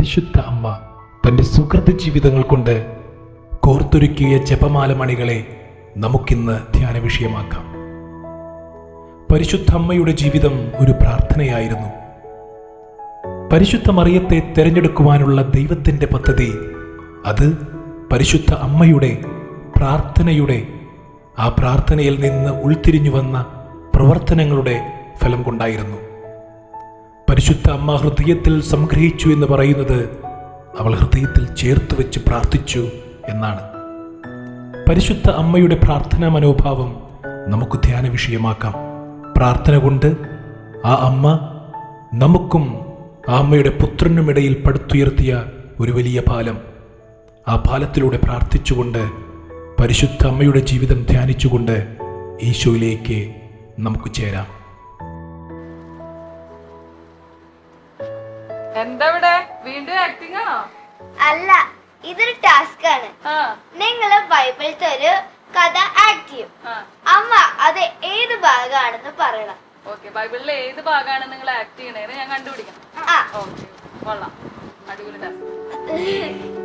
പരിശുദ്ധ അമ്മ തന്റെ സുഹൃത്ത് ജീവിതങ്ങൾ കൊണ്ട് കോർത്തൊരുക്കിയ ജപമാല മണികളെ നമുക്കിന്ന് ധ്യാന വിഷയമാക്കാം. പരിശുദ്ധ അമ്മയുടെ ജീവിതം ഒരു പ്രാർത്ഥനയായിരുന്നു. പരിശുദ്ധ മറിയത്തെ തിരഞ്ഞെടുക്കുവാനുള്ള ദൈവത്തിന്റെ പദ്ധതി അത് പരിശുദ്ധ അമ്മയുടെ പ്രാർത്ഥനയുടെ ആ പ്രാർത്ഥനയിൽ നിന്ന് ഉൾത്തിരിഞ്ഞു വന്ന പ്രവർത്തനങ്ങളുടെ ഫലം കൊണ്ടായിരുന്നു. പരിശുദ്ധ അമ്മ ഹൃദയത്തിൽ സംഗ്രഹിച്ചു എന്ന് പറയുന്നത് അവൾ ഹൃദയത്തിൽ ചേർത്ത് വെച്ച് പ്രാർത്ഥിച്ചു എന്നാണ്. പരിശുദ്ധ അമ്മയുടെ പ്രാർത്ഥനാ മനോഭാവം നമുക്ക് ധ്യാന വിഷയമാക്കാം. പ്രാർത്ഥന കൊണ്ട് ആ അമ്മ നമുക്കും ആ അമ്മയുടെ പുത്രനുമിടയിൽ പടുത്തുയർത്തിയ ഒരു വലിയ പാലം. ആ പാലത്തിലൂടെ പ്രാർത്ഥിച്ചുകൊണ്ട് പരിശുദ്ധ അമ്മയുടെ ജീവിതം ധ്യാനിച്ചുകൊണ്ട് ഈശോയിലേക്ക് നമുക്ക് ചേരാം. എന്താ ഇവിടെ വീണ്ടും ആക്ടിങ് ആണോ അല്ല ഇതൊരു ടാസ്ക് ആണ്. നിങ്ങൾ ബൈബിളിലത്തെ ഒരു കഥ ആക്ട് ചെയ്യും. അമ്മ അത് ഏത് ഭാഗമാണെന്ന് പറയണം. ഓക്കെ ബൈബിളിലെ ഏത് ഭാഗമാണ് നിങ്ങൾ ആക്ട് ചെയ്യണേന്ന് ഞാൻ കണ്ടുപിടിക്കാം. ആ. ഓക്കെ കൊള്ളാം. അടിപൊളി ടാസ്ക്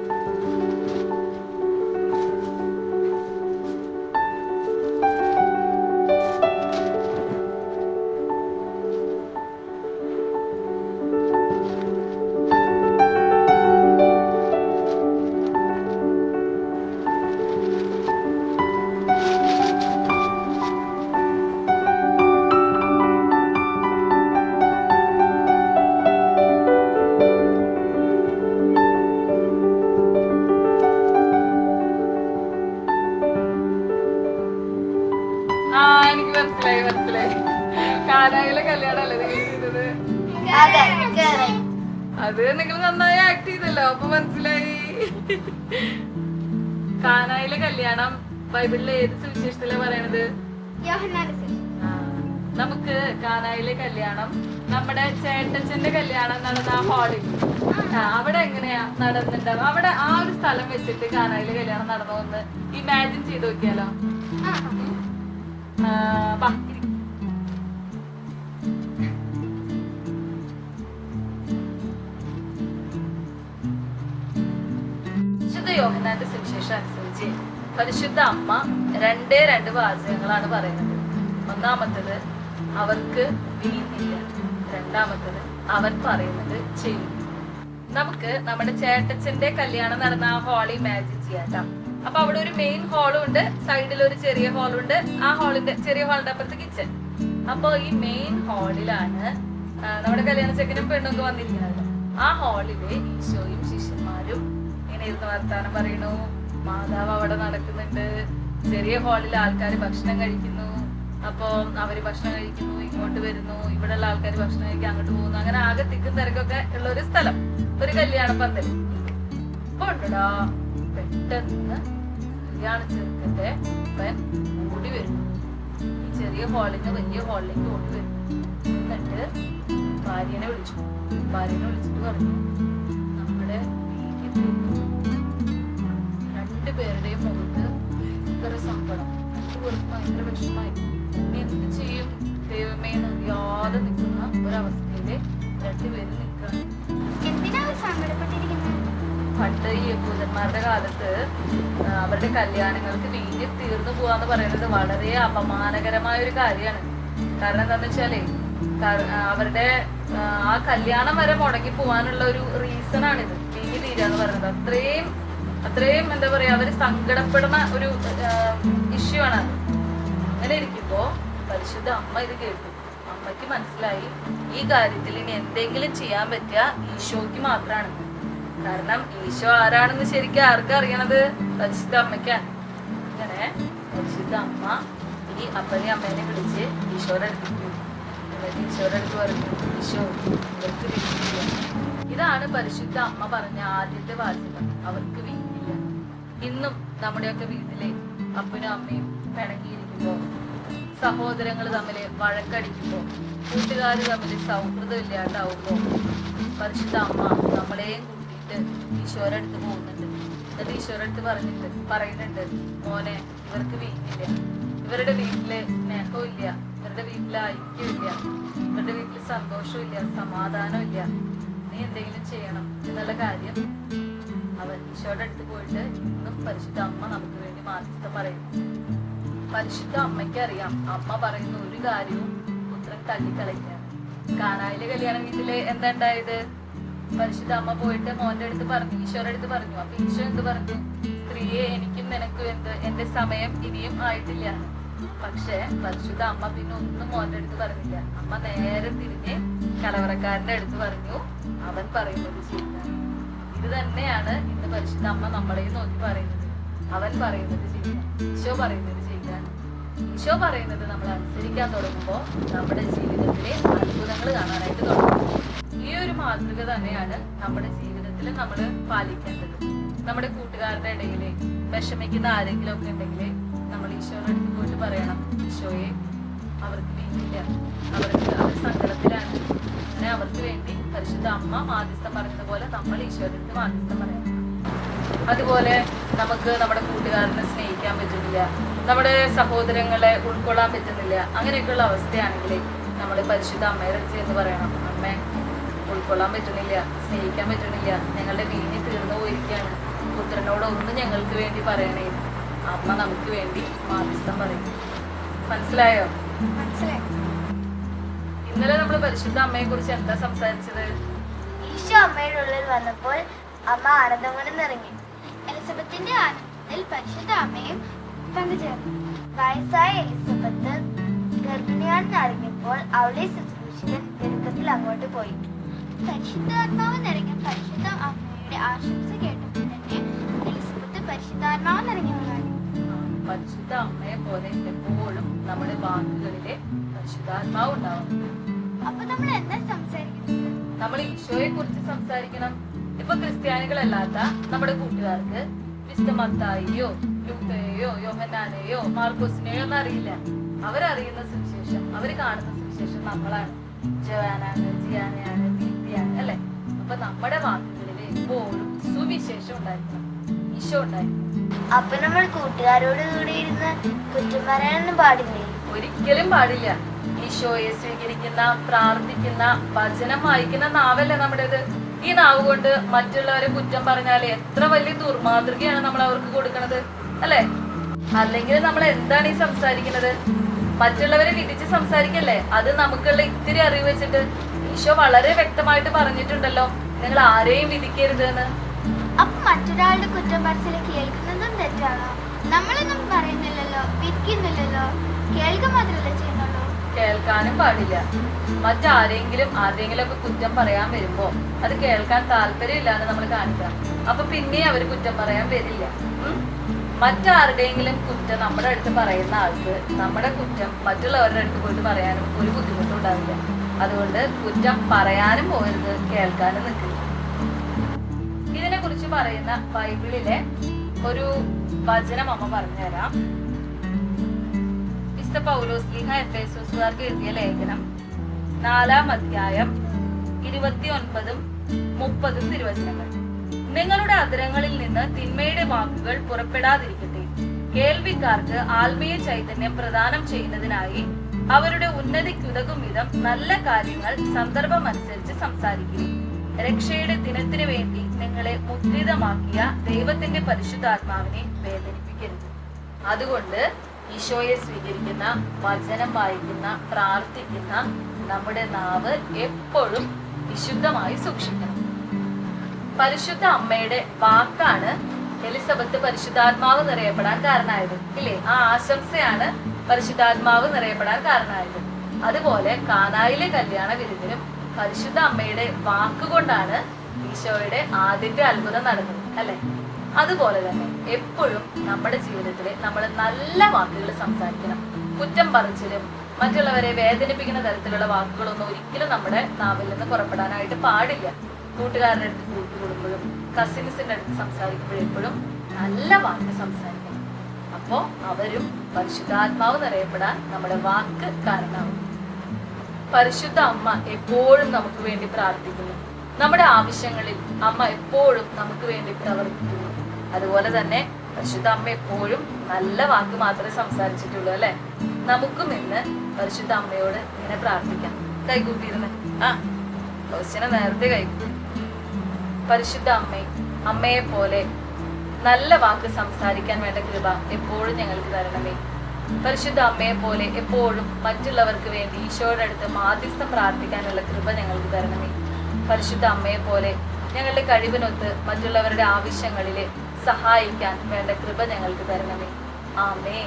നിങ്ങൾ നന്നായി ആക്ട് ചെയ്തല്ലോ അപ്പൊ മനസ്സിലായി. കാനായിലെ കല്യാണം ബൈബിളിലെ ഏത് സുവിശേഷത്തിലാ പറയണത്. നമുക്ക് കാനായിലെ കല്യാണം നമ്മുടെ ചേട്ടച്ചന്റെ കല്യാണം നടന്ന ആ ഹാളിൽ അവിടെ എങ്ങനെയാ നടന്നിട്ടുണ്ടാവും അവിടെ ആ ഒരു സ്ഥലം വെച്ചിട്ട് കാനായിലെ കല്യാണം നടന്നു എന്ന് ഇമാജിൻ ചെയ്ത് നോക്കിയാലോ? പരിശുദ്ധ അമ്മ രണ്ടേ രണ്ട് വാചകങ്ങളാണ് പറയുന്നത്. ഒന്നാമത്തത് അവർക്ക് വീണില്ല രണ്ടാമത്തത് അവൻ പറയുന്നത് ചെയ്യും. നമുക്ക് നമ്മുടെ ചേട്ടച്ചന്റെ കല്യാണം നടന്ന ആ ഹാൾ ഇമാജിൻ ചെയ്യാം അപ്പൊ അവിടെ ഒരു മെയിൻ ഹാളും ഉണ്ട് സൈഡിൽ ഒരു ചെറിയ ഹാളും ഉണ്ട്. ആ ഹാളിന്റെ ചെറിയ ഹാളിന്റെ അപ്പുറത്ത് കിച്ചൺ അപ്പൊ ഈ മെയിൻ ഹാളിലാണ് നമ്മുടെ കല്യാണ ചെക്കനും പെണ്ണൊക്കെ വന്നിരിക്കുന്നത്. ആ ഹാളിലെ ഈശോയും ശിഷ്യന്മാരും ഇങ്ങനെ ഇരുന്ന് വർത്താനം പറയണു? മാതാവ് അവിടെ നടക്കുന്നുണ്ട്. ചെറിയ ഹാളിൽ ആൾക്കാർ ഭക്ഷണം കഴിക്കുന്നു. അപ്പൊ അവർ ഭക്ഷണം കഴിക്കുന്നു ഇങ്ങോട്ട് വരുന്നു. ഇവിടെയുള്ള ആൾക്കാർ ഭക്ഷണം കഴിക്കാൻ അങ്ങോട്ട് പോകുന്നു. അങ്ങനെ ആകെ തിക്കും തിരക്കൊക്കെ ഉള്ള ഒരു സ്ഥലം ഒരു കല്യാണ പന്തൽ. ഇപ്പൊ പെട്ടെന്ന് കല്യാണ ചെറുക്കന്റെ അവൻ ഓടി വരുന്നു. ഈ ചെറിയ ഹാളിന്ന് വലിയ ഹാളിലേക്ക് ഓടി വരുന്നു. എന്നിട്ട് ഭാര്യനെ വിളിച്ചു. ഭാര്യനെ വിളിച്ചിട്ട് പറഞ്ഞു. വിഷമായി എന്ത് ചെയ്യും ദൈവമേ അറിയാതെ നിൽക്കുന്ന ഒരവസ്ഥയിൽ രണ്ടുപേരും നിൽക്കുകയാണ് പണ്ട് ഈ യഹൂദന്മാരുടെ കാലത്ത് അവരുടെ കല്യാണങ്ങൾക്ക് വീഞ്ഞ് തീർന്നു പോവാന്ന് പറയുന്നത് വളരെ അപമാനകരമായ ഒരു കാര്യമാണ്. കാരണം എന്താന്ന് വെച്ചാലേ അവരുടെ ആ, കല്യാണം വരെ മുടങ്ങി പോവാനുള്ള ഒരു റീസൺ ആണിത് വീഞ്ഞ് തീരാന്ന് പറയുന്നത്. അത്രയും അത്രയും എന്താ പറയാ അവർ സങ്കടപ്പെടുന്ന ഒരു ഇഷ്യൂ ആണ്. അങ്ങനെ ഇരിക്കുമ്പോ പരിശുദ്ധ അമ്മ ഇത് കേട്ടു. അമ്മയ്ക്ക് മനസ്സിലായി ഈ കാര്യത്തിൽ ഇനി എന്തെങ്കിലും ചെയ്യാൻ പറ്റിയ ഈശോയ്ക്ക് മാത്രമാണ് കാരണം ഈശോ ആരാണെന്ന് ശരിക്കും ആർക്കും അറിയണത്? പരിശുദ്ധ അമ്മയ്ക്കാണ് അങ്ങനെ പരിശുദ്ധ അമ്മ ഈ അപ്പനെ അമ്മേനെ വിളിച്ച് ഈശോയുടെ അടുത്തേക്ക്. എന്നിട്ട് അടുത്ത് പറഞ്ഞു ഈശോ ഇതാണ് പരിശുദ്ധ അമ്മ പറഞ്ഞ ആദ്യത്തെ വാചകം. അവർക്ക് വീട്ടില്ല ഇന്നും നമ്മുടെയൊക്കെ വീട്ടിലെ അപ്പനും അമ്മയും പിണങ്ങിയിരിക്കുമ്പോ സഹോദരങ്ങൾ തമ്മിൽ വഴക്കടിക്കുമ്പോൾ കൂട്ടുകാർ തമ്മിൽ സൗഹൃദം ഇല്ലാണ്ടാവുമ്പോ പരിശുദ്ധ അമ്മ നമ്മളെയും കൂട്ടിയിട്ട് ഈശോയുടെ അടുത്ത് പോകുന്നുണ്ട്. എന്നിട്ട് ഈശോയുടെ അടുത്ത് പറഞ്ഞിട്ട് പറയുന്നുണ്ട് മോനെ ഇവർക്ക് വീട്ടില്ല. ഇവരുടെ വീട്ടിൽ ഇല്ല ഇവരുടെ വീട്ടിൽ ഐക്യമില്ല ഇവരുടെ വീട്ടിൽ സമാധാനവും ഇല്ല നീ എന്തെങ്കിലും ചെയ്യണം എന്നുള്ള കാര്യം അവൻ ഈശോയുടെ അടുത്ത് പോയിട്ട് ഇന്നും പരിശുദ്ധ അമ്മ നമുക്ക് വേണ്ടി മാധ്യസ്ഥം പറയുന്നു. പരിശുദ്ധ അമ്മയ്ക്ക് അറിയാം. അമ്മ പറയുന്ന ഒരു കാര്യവും പുത്രൻ തള്ളിക്കളയില്ല. കാനായിലെ കല്യാണ വീട്ടിൽ എന്താ ഉണ്ടായത്? പരിശുദ്ധ അമ്മ പോയിട്ട് മോന്റെ അടുത്ത് പറഞ്ഞു ഈശോയുടെ അടുത്ത് പറഞ്ഞു. അപ്പൊ ഈശോ എന്ത് പറഞ്ഞു? സ്ത്രീയെ എനിക്കും നിനക്കും എന്ത് എന്റെ സമയം ഇനിയും ആയിട്ടില്ല. പക്ഷെ പരിശുദ്ധ അമ്മ പിന്നെ ഒന്നും മോന്റെ അടുത്ത് പറഞ്ഞില്ല. അമ്മ നേരെ തിരിഞ്ഞ് കലവറക്കാരന്റെ അടുത്ത് പറഞ്ഞു അവൻ പറയുന്നത് ഇത് തന്നെയാണ് ഇന്ന് പരിശുദ്ധ അമ്മ നമ്മളെയും നോക്കി പറയുന്നത്. അവൻ പറയുന്നത് ഈശോ പറയുന്നത് ചെയ്യുക ഈശോ പറയുന്നത് നമ്മൾ അനുസരിക്കാൻ തുടങ്ങുമ്പോൾ നമ്മുടെ ജീവിതത്തിലെ അത്ഭുതങ്ങൾ കാണാനായിട്ട് തുടങ്ങും. ഈ ഒരു മാതൃക തന്നെയാണ് നമ്മുടെ ജീവിതത്തിൽ നമ്മൾ പാലിക്കേണ്ടത്. നമ്മുടെ കൂട്ടുകാരുടെ ഇടയിൽ വിഷമിക്കുന്ന ആരെങ്കിലും ഒക്കെ ഉണ്ടെങ്കിൽ നമ്മൾ ഈശോയുടെ അടുത്ത് പോയിട്ട് പറയണം ഈശോയെ അവർക്ക് വേണ്ടിയില്ല. അവർക്ക് അവർ സങ്കടത്തിലാണ്. അങ്ങനെ അവർക്ക് വേണ്ടി പരിശുദ്ധ അമ്മ മാധ്യസ്ഥം പോലെ നമ്മൾ ഈശോയുടെ അടുത്ത് മാധ്യസ്ഥം പറയണം. അതുപോലെ നമുക്ക് നമ്മുടെ കൂട്ടുകാരനെ സ്നേഹിക്കാൻ പറ്റുന്നില്ല നമ്മുടെ സഹോദരങ്ങളെ ഉൾക്കൊള്ളാൻ പറ്റുന്നില്ല. അങ്ങനെയൊക്കെയുള്ള അവസ്ഥയാണെങ്കിൽ നമ്മൾ പരിശുദ്ധ അമ്മയുടെ അടുത്ത് എന്ന് പറയണം? അമ്മയെ ഉൾക്കൊള്ളാൻ പറ്റുന്നില്ല സ്നേഹിക്കാൻ പറ്റുന്നില്ല ഞങ്ങളുടെ വീഞ്ഞ് തീർന്നു പോയിരിക്കുകയാണ്. പുത്രനോട് ഒന്ന് ഞങ്ങൾക്ക് വേണ്ടി പറയണേ. അമ്മ നമുക്ക് വേണ്ടി മാധ്യസ്ഥം പറയും. മനസ്സിലായോ? മനസ്സിലായി. ഇന്നലെ നമ്മൾ പരിശുദ്ധ അമ്മയെ കുറിച്ച് എന്താ സംസാരിച്ചത്? ഈശോ അമ്മയുടെ ഉള്ളിൽ വന്നപ്പോൾ അമ്മ ആനന്ദം കൊണ്ട് നിറങ്ങി എലിസബത്തിന്റെ ആനന്ദത്തിൽ പരിശുദ്ധ അമ്മയും പങ്കുചേർന്നു വയസ്സായ എലിസബത്ത് ഗർഭിണിയാണെന്ന് അറിഞ്ഞപ്പോൾ അവളെ ശുശ്രൂഷകൻ തിരുക്കത്തിൽ അങ്ങോട്ട് പോയി. പരിശുദ്ധാത്മാവ് നിറഞ്ഞ പരിശുദ്ധ അമ്മയുടെ ആശംസ കേട്ടപ്പോൾ തന്നെ എലിസബത്ത് പരിശുദ്ധാത്മാവ് നിറഞ്ഞവളാണ് പരിശുദ്ധ അമ്മയെ പോലെ എപ്പോഴും നമ്മുടെ വാക്കുകളിലെ പരിശുദ്ധാത്മാവ് ഉണ്ടാവും അപ്പൊ നമ്മൾ എന്താ സംസാരിക്കുന്നത്? നമ്മൾ ഈശോയെ കുറിച്ച് സംസാരിക്കണം. ഇപ്പൊ ക്രിസ്ത്യാനികളല്ലാത്ത നമ്മുടെ കൂട്ടുകാർക്ക് വിശുദ്ധ മത്തായിയോ ലൂക്കയെയോ യോഹന്നാനെയോ മാർക്കോസിനെയോ ഒന്നും അറിയില്ല അവരറിയുന്ന സുവിശേഷം അവർ കാണുന്ന സുവിശേഷം നമ്മളാണ്. ജവാനാണ് ജിയാനയാണ് ദീപ്തിയാണ് അല്ലെ? അപ്പൊ നമ്മുടെ വാക്കുകളിൽ എപ്പോഴും സുവിശേഷം ഉണ്ടായിരിക്കണം ഈശോ ഉണ്ടായിരിക്കണം. അപ്പൊ നമ്മൾ കൂട്ടുകാരോട് കൂടി ഇരുന്ന് കുറ്റം പറയാനൊന്നും പാടില്ലേ? ഒരിക്കലും പാടില്ല. ഈശോയെ സ്വീകരിക്കുന്ന പ്രാർത്ഥിക്കുന്ന വചനം വായിക്കുന്ന നാവല്ലേ നമ്മുടേത്? ഈ നാവ് കൊണ്ട് മറ്റുള്ളവരെ കുറ്റം പറഞ്ഞാൽ എത്ര വലിയ ദുർമാതൃകയാണ് നമ്മൾ അവർക്ക് കൊടുക്കുന്നത് അല്ലെ? അല്ലെങ്കിൽ നമ്മൾ എന്താണ് ഈ സംസാരിക്കുന്നത്? മറ്റുള്ളവരെ വിധിച്ച് സംസാരിക്കല്ലേ? അത് നമുക്കുള്ള ഇത്തിരി അറിവ് വെച്ചിട്ട് ഈശോ വളരെ വ്യക്തമായിട്ട് പറഞ്ഞിട്ടുണ്ടല്ലോ. നിങ്ങൾ ആരെയും വിധിക്കരുത് എന്ന് അപ്പൊ മറ്റൊരാളുടെ കുറ്റം പറച്ചിൽ കേൾക്കുന്നതും തെറ്റാണോ? നമ്മളൊന്നും പറയുന്നില്ലല്ലോ വിധിക്കുന്നില്ലല്ലോ. കേൾക്കുക മാത്രമല്ല ചെയ്യുന്നുള്ളൂ. കേൾക്കാനും പാടില്ല. മറ്റാരെങ്കിലും ആരെങ്കിലും ഒക്കെ കുറ്റം പറയാൻ വരുമ്പോ അത് കേൾക്കാൻ താല്പര്യം ഇല്ലാന്ന് നമ്മൾ കാണിക്കാം അപ്പൊ പിന്നെ അവർ കുറ്റം പറയാൻ വരില്ല? മറ്റാരുടെയെങ്കിലും കുറ്റം നമ്മുടെ അടുത്ത് പറയുന്ന ആൾക്ക് നമ്മുടെ കുറ്റം മറ്റുള്ളവരുടെ അടുത്ത് പോയിട്ട് പറയാനും ഒരു ബുദ്ധിമുട്ടും ഉണ്ടാവില്ല. അതുകൊണ്ട് കുറ്റം പറയാനും പോകരുത് കേൾക്കാനും നിൽക്കില്ല ഇതിനെ കുറിച്ച് പറയുന്ന ബൈബിളിലെ ഒരു വചനം അമ്മ പറഞ്ഞുതരാം. വിശുദ്ധ പൗലോസ് ലീഹ എസുകാർക്ക് എഴുതിയ ലേഖനം. നാലാം അധ്യായം ഇരുപത്തി ഒൻപതും മുപ്പതും തിരുവചനങ്ങൾ. നിങ്ങളുടെ അതിരങ്ങളിൽ നിന്ന് തിന്മയുടെ വാക്കുകൾ പുറപ്പെടാതിരിക്കട്ടെ. കേൾവിക്കാർക്ക് ആത്മീയ ചൈതന്യം പ്രദാനം ചെയ്യുന്നതിനായി അവരുടെ ഉന്നതിക്കുതകും വിധം നല്ല കാര്യങ്ങൾ സന്ദർഭമനുസരിച്ച് സംസാരിക്കുക രക്ഷയുടെ ദിനത്തിനു വേണ്ടി നിങ്ങളെ മുദ്രിതമാക്കിയ ദൈവത്തിന്റെ പരിശുദ്ധാത്മാവിനെ വേദനിപ്പിക്കരുത്. അതുകൊണ്ട് ഈശോയെ സ്വീകരിക്കുന്ന വചനം വായിക്കുന്ന പ്രാർത്ഥിക്കുന്ന നമ്മുടെ നാവ് എപ്പോഴും വിശുദ്ധമായി സൂക്ഷിക്കണം. പരിശുദ്ധ അമ്മയുടെ വാക്കാണ് എലിസബത്ത് പരിശുദ്ധാത്മാവ് നിറയപ്പെടാൻ കാരണമായത്. ഇല്ലേ? ആ ആശംസയാണ് പരിശുദ്ധാത്മാവ് നിറയപ്പെടാൻ കാരണമായത്. അതുപോലെ കാനായിലെ കല്യാണ വിരുദ്ധനും പരിശുദ്ധ അമ്മയുടെ വാക്കുകൊണ്ടാണ് ഈശോയുടെ ആദ്യത്തെ അത്ഭുതം നടന്നത് അല്ലെ? അതുപോലെ തന്നെ എപ്പോഴും നമ്മുടെ ജീവിതത്തിൽ നമ്മൾ നല്ല വാക്കുകൾ സംസാരിക്കണം. കുറ്റം പറച്ചിലും മറ്റുള്ളവരെ വേദനിപ്പിക്കുന്ന തരത്തിലുള്ള വാക്കുകളൊന്നും ഒരിക്കലും നമ്മുടെ നാവിൽ നിന്ന് പുറപ്പെടാനായിട്ട് പാടില്ല. കൂട്ടുകാരുടെ അടുത്ത് കൂട്ടുകൂടുമ്പോഴും കസിൻസിന്റെ അടുത്ത് സംസാരിക്കുമ്പോഴും എപ്പോഴും നല്ല വാക്ക് സംസാരിക്കണം. അപ്പോ അവരും പരിശുദ്ധാത്മാവ് നിറയപ്പെടാൻ നമ്മുടെ വാക്ക് കാരണമാവും. പരിശുദ്ധ അമ്മ എപ്പോഴും നമുക്ക് വേണ്ടി പ്രാർത്ഥിക്കുന്നു. നമ്മുടെ ആവശ്യങ്ങളിൽ അമ്മ എപ്പോഴും നമുക്ക് വേണ്ടി പ്രവർത്തിക്കുന്നു. അതുപോലെ തന്നെ പരിശുദ്ധ അമ്മ എപ്പോഴും നല്ല വാക്ക് മാത്രമേ സംസാരിച്ചിട്ടുള്ളൂ അല്ലെ? നമുക്കും ഇന്ന് പരിശുദ്ധ അമ്മയോട് ഇങ്ങനെ പ്രാർത്ഥിക്കാം. കൈകൂട്ടിയിരുന്ന്. ആ ക്വസ്റ്റിനെ നേരത്തെ കഴിക്കും പരിശുദ്ധ അമ്മേ അമ്മയെ പോലെ നല്ല വാക്ക് സംസാരിക്കാൻ വേണ്ട കൃപ എപ്പോഴും ഞങ്ങൾക്ക് തരണമേ. പരിശുദ്ധ അമ്മയെ പോലെ എപ്പോഴും മറ്റുള്ളവർക്ക് വേണ്ടി ഈശോയുടെ അടുത്ത് മാധ്യസ്ഥം പ്രാർത്ഥിക്കാനുള്ള കൃപ ഞങ്ങൾക്ക് തരണമേ. പരിശുദ്ധ അമ്മയെ പോലെ ഞങ്ങളുടെ കഴിവിനൊത്ത് മറ്റുള്ളവരുടെ ആവശ്യങ്ങളിൽ സഹായിക്കാൻ വേണ്ട കൃപ ഞങ്ങൾക്ക് തരണമേ. ആമേ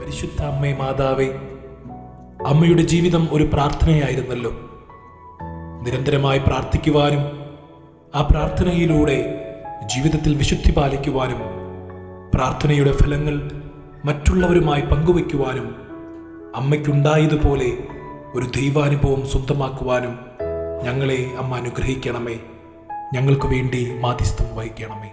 പരിശുദ്ധ അമ്മേ മാതാവേ അമ്മയുടെ ജീവിതം ഒരു പ്രാർത്ഥനയായിരുന്നല്ലോ. നിരന്തരമായി പ്രാർത്ഥിക്കുവാനും ആ പ്രാർത്ഥനയിലൂടെ ജീവിതത്തിൽ വിശുദ്ധി പാലിക്കുവാനും പ്രാർത്ഥനയുടെ ഫലങ്ങൾ മറ്റുള്ളവരുമായി പങ്കുവയ്ക്കുവാനും അമ്മയ്ക്കുണ്ടായതുപോലെ ഒരു ദൈവാനുഭവം സ്വന്തമാക്കുവാനും ഞങ്ങളെ അമ്മ അനുഗ്രഹിക്കണമേ. ഞങ്ങൾക്ക് വേണ്ടി മാധ്യസ്ഥം വഹിക്കണമേ.